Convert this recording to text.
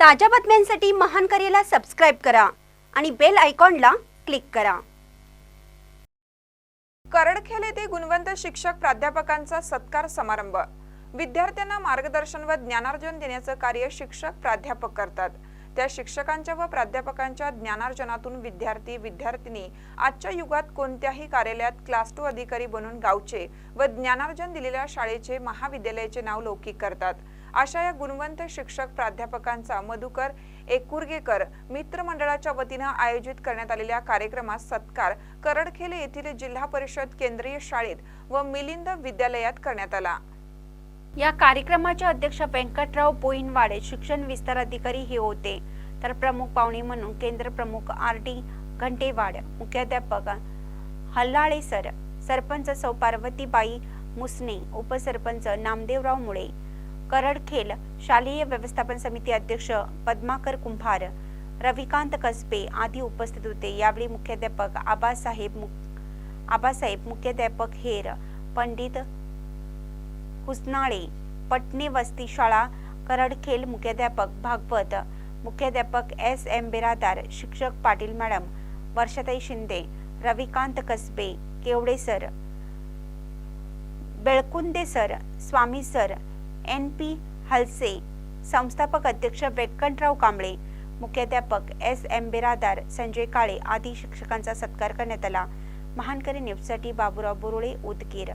ताज्या बातम्यांसाठी महान करेला सबस्क्राईब करा आणि बेल आयकॉनला क्लिक करा. करडखेल येथे गुणवंत शिक्षक प्राध्यापकांचा सत्कार समारंभ. विद्यार्थ्यांना मार्गदर्शन व ज्ञानार्जन देण्याचं कार्य शिक्षक प्राध्यापक करतात. त्या शिक्षकांच्या व प्राध्यापकांच्या ज्ञानार्जनातून विद्यार्थी विद्यार्थिनी आजच्या युगात कोणत्याही कार्यालयात क्लास टू अधिकारी बनून गावचे व ज्ञानार्जन दिलेल्या शाळेचे महाविद्यालयाचे नाव लौकिक करतात. अशा या गुणवंत शिक्षक प्राध्यापकांचा मधुकर एकुर्गेकर मित्रमंडळाच्या वतीनं आयोजित करण्यात आलेल्या कार्यक्रमात सत्कार करडखेल येथील जिल्हा परिषद केंद्रीय शाळेत व मिलिंद विद्यालयात करण्यात आला. या कार्यक्रमाच्या अध्यक्ष व्यंकटराव पोईनवाडे शिक्षण विस्तार अधिकारी हे होते. तर प्रमुख पाहुणे म्हणून केंद्र प्रमुख आर डी घंटेवाड मुख्याध्यापक हल्लाळे सर सरपंच सौ पार्वतीबाई मुसने उपसरपंच नामदेवराव मुळे करडखेल शालेय व्यवस्थापन समिती अध्यक्ष पद्माकर कुंभार रविकांत कसबे आदी उपस्थित होते. यावेळी मुख्याध्यापक आबासाहेब मुक- आबासाहेब मुख्याध्यापक हेर पंडित हुसनाळे पटणे वस्ती शाळा करडखेल मुख्याध्यापक भागवत मुख्याध्यापक एस एम बिरादार शिक्षक Patil madam Varshatai Shinde Ravikant Kasbe Kewade sir Belkunde sir Swami sir N P Halse संस्थापक अध्यक्ष व्यंकटराव कांबळे मुख्याध्यापक एस एम बिरादार संजय काळे आदी शिक्षकांचा सत्कार करण्यात आला. महानकरी न्यूजसाठी बाबूराव बोरोळे उदगीर.